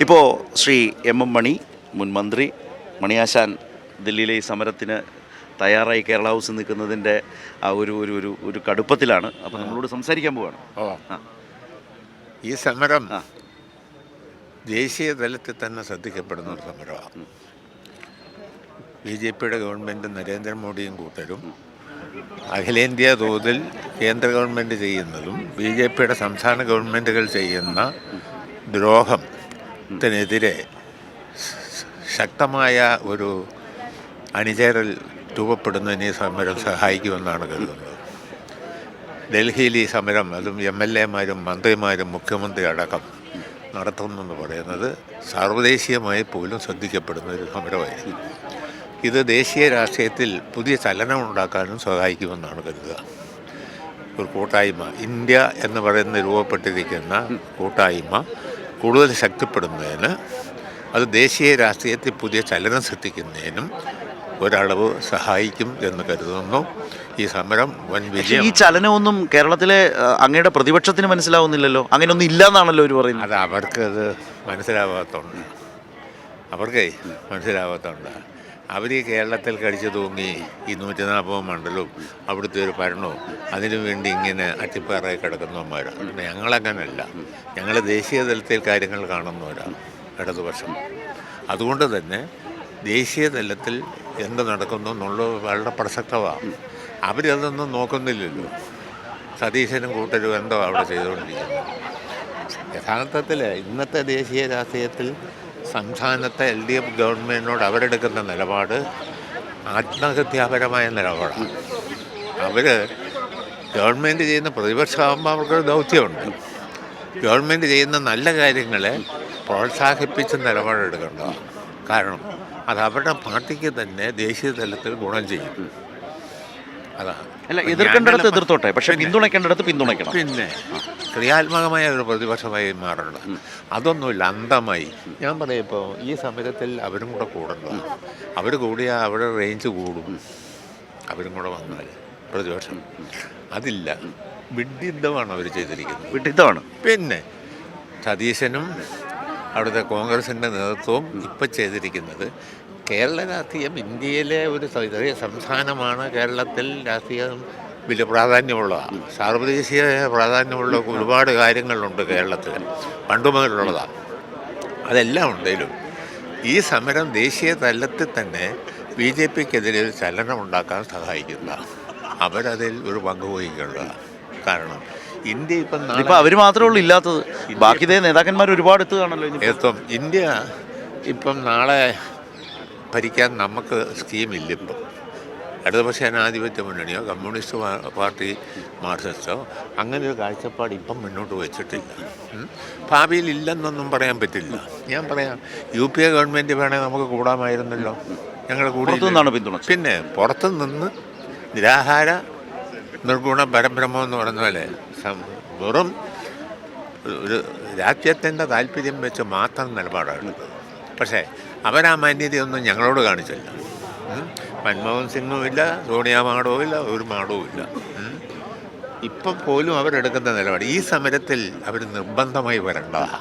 ഇപ്പോൾ Shri M M മണി മുൻ മന്ത്രി മണിയാശാൻ ദില്ലിയിലെ ഈ സമരത്തിന് തയ്യാറായി കേരള ഹൗസ് നിൽക്കുന്നതിന്റെ ആ ഒരു ഒരു ഒരു ഒരു കടുപ്പത്തിലാണ്. അപ്പോൾ നമ്മളോട് സംസാരിക്കാൻ പോവാണ്. ഓ ആ. ഈ സമരം ആ. ദേശീയ തലത്തിൽ തന്നെ ശ്രദ്ധിക്കപ്പെടുന്ന ഒരു സമരമാണ്. ബി ജെ പിയുടെ ഗവൺമെന്റ് നരേന്ദ്രമോദിയും കൂട്ടരും അഖിലേന്ത്യാ തോതിൽ കേന്ദ്ര ഗവൺമെന്റ് ചെയ്യുന്നതും ബി ജെ പിയുടെ സംസ്ഥാന ഗവൺമെന്റുകൾ ചെയ്യുന്ന ദ്രോഹത്തിനെതിരെ ശക്തമായ ഒരു അണിചേരൽ രൂപപ്പെടുന്നതിന് ഈ സമരം സഹായിക്കുമെന്നാണ് കരുതുന്നത്. ഡൽഹിയിൽ ഈ സമരം അതും എം എൽ എമാരും മന്ത്രിമാരും മുഖ്യമന്ത്രി അടക്കം നടത്തുന്നെന്ന് പറയുന്നത് സാർവദേശീയമായി പോലും ശ്രദ്ധിക്കപ്പെടുന്ന ഒരു സമരമായിരിക്കും. ഇത് ദേശീയ രാഷ്ട്രീയത്തിൽ പുതിയ ചലനം ഉണ്ടാക്കാനും സഹായിക്കുമെന്നാണ് കരുതുക. ഒരു കൂട്ടായ്മ. ഇന്ത്യ എന്ന് പറയുന്ന രൂപപ്പെട്ടിരിക്കുന്ന കൂട്ടായ്മ കൂടുതൽ ശക്തിപ്പെടുന്നതിന് അത് ദേശീയ രാഷ്ട്രീയത്തിൽ പുതിയ ചലനം സൃഷ്ടിക്കുന്നതിനും ഒരളവ് സഹായിക്കും എന്ന് കരുതുന്നു. ഈ സമരം വൻ വിജയം ഈ ചലനമൊന്നും കേരളത്തിലെ അങ്ങയുടെ പ്രതിപക്ഷത്തിന് മനസ്സിലാവുന്നില്ലല്ലോ? അങ്ങനെയൊന്നും ഇല്ലാന്നാണല്ലോ അവർ പറയുന്നത്. അത് അവർക്കത് മനസ്സിലാവാത്തതുണ്ട് അവർക്കേ മനസ്സിലാവാത്തതുണ്ട് അവർ കേരളത്തിൽ കടിച്ചു തൂങ്ങി ഈ നൂറ്റി നാൽപ്പത് മണ്ഡലവും അവിടുത്തെ ഒരു ഭരണവും അതിനു വേണ്ടി ഇങ്ങനെ അട്ടിപ്പാറായി കിടക്കുന്നവന്മാരാണ് ഞങ്ങളങ്ങനല്ല. ഞങ്ങൾ ദേശീയ തലത്തിൽ കാര്യങ്ങൾ കാണുന്നവരാണ് ഇടതുപക്ഷം. അതുകൊണ്ട് തന്നെ ദേശീയ തലത്തിൽ എന്ത് നടക്കുന്നു എന്നുള്ളത് വളരെ പ്രസക്തമാണ്. അവരതൊന്നും നോക്കുന്നില്ലല്ലോ. സതീശനും കൂട്ടരും എന്തോ അവിടെ ചെയ്തുകൊണ്ടിരിക്കുന്നത് യഥാർത്ഥത്തിൽ ഇന്നത്തെ ദേശീയ രാഷ്ട്രീയത്തിൽ സംസ്ഥാനത്തെ എൽ ഡി എഫ് ഗവൺമെന്റിനോട് അവരെടുക്കുന്ന നിലപാട് ആത്മഹത്യാപരമായ നിലപാടാണ്. അവർ ഗവൺമെന്റ് ചെയ്യുന്ന പ്രതിപക്ഷമാകുമ്പോൾ അവർക്കൊരു ദൗത്യമുണ്ട്. ഗവൺമെന്റ് ചെയ്യുന്ന നല്ല കാര്യങ്ങളെ പ്രോത്സാഹിപ്പിച്ച് നിലപാടെടുക്കേണ്ടതാണ് കാരണം അത് അവരുടെ പാർട്ടിക്ക് തന്നെ ദേശീയ തലത്തിൽ ഗുണം ചെയ്യും. അതാണ്. അല്ല എതിർക്കേണ്ടിടത്ത് എതിർത്തോട്ടെ? പക്ഷെ പിന്തുണയ്ക്കേണ്ടിടത്ത് പിന്തുണയ്ക്കണം. പിന്നെ ക്രിയാത്മകമായ ഒരു പ്രതിപക്ഷമായി മാറുന്നത് അതൊന്നുമില്ല അന്തമായി ഞാൻ പറയാം ഇപ്പോൾ ഈ സമരത്തിൽ അവരും കൂടെ കൂടണം അവർ കൂടിയാൽ അവരുടെ റേഞ്ച് കൂടും. അവരും കൂടെ വന്നാൽ പ്രതിപക്ഷം. അതില്ല. വിഡിദ്ധമാണ് അവർ ചെയ്തിരിക്കുന്നത്. വിഡിദ്ധമാണ്. പിന്നെ സതീശനും അവിടുത്തെ കോൺഗ്രസിന്റെ നേതൃത്വവും ഇപ്പം ചെയ്തിരിക്കുന്നത് കേരള രാഷ്ട്രീയം ഇന്ത്യയിലെ ഒരു ചെറിയ സംസ്ഥാനമാണ്. കേരളത്തിൽ രാഷ്ട്രീയം വലിയ പ്രാധാന്യമുള്ളതാണ് സാർവദേശീയ പ്രാധാന്യമുള്ള ഒരുപാട് കാര്യങ്ങളുണ്ട് കേരളത്തിൽ. പണ്ട് മുതലുള്ളതാണ് അതെല്ലാം ഉണ്ടെങ്കിലും ഈ സമരം ദേശീയ തലത്തിൽ തന്നെ ബി ജെ പിക്കെതിരെ ഒരു ചലനം ഉണ്ടാക്കാൻ സഹായിക്കുന്ന അവരതിൽ ഒരു പങ്ക് വഹിക്കേണ്ടതാണ് കാരണം ഇന്ത്യ ഇപ്പം ഇപ്പം അവർ മാത്രമേ ഉള്ളൂ ഇല്ലാത്തത്. ബാക്കി നേതാക്കന്മാർ ഒരുപാട് എത്തുകയാണല്ലോ ഏത്വം ഇന്ത്യ ഇപ്പം നാളെ ഭരിക്കാൻ നമുക്ക് സ്കീമില്ല ഇപ്പം ഇടതുപക്ഷ ജനാധിപത്യ മുന്നണിയോ കമ്മ്യൂണിസ്റ്റ് പാർട്ടി മാർക്സിസ്റ്റോ അങ്ങനെ ഒരു കാഴ്ചപ്പാട് ഇപ്പം മുന്നോട്ട് വെച്ചിട്ടില്ല. ഭാവിയിൽ ഇല്ലെന്നൊന്നും പറയാൻ പറ്റില്ല. ഞാൻ പറയാം യു പി എ ഗവൺമെന്റ് വേണേൽ നമുക്ക് കൂടാമായിരുന്നല്ലോ. ഞങ്ങൾ കൂടി പിന്തുണ പിന്നെ പുറത്തു നിന്ന് നിരാഹാര നിർഗുണ പരബ്രഹ്മം എന്ന് പറഞ്ഞ പോലെ വെറും ഒരു രാജ്യത്തിന്റെ താല്പര്യം വെച്ച് മാത്രം നിലപാടാണ് പക്ഷേ അവരാ മാന്യതയൊന്നും ഞങ്ങളോട് കാണിച്ചില്ല. മൻമോഹൻ സിംഗും ഇല്ല സോണിയാ മാഡവും ഇല്ല ഒരു മാഡവും ഇല്ല. ഇപ്പം പോലും അവരെടുക്കുന്ന നിലപാട് ഈ സമരത്തിൽ അവർ നിർബന്ധമായി വരേണ്ടതാണ്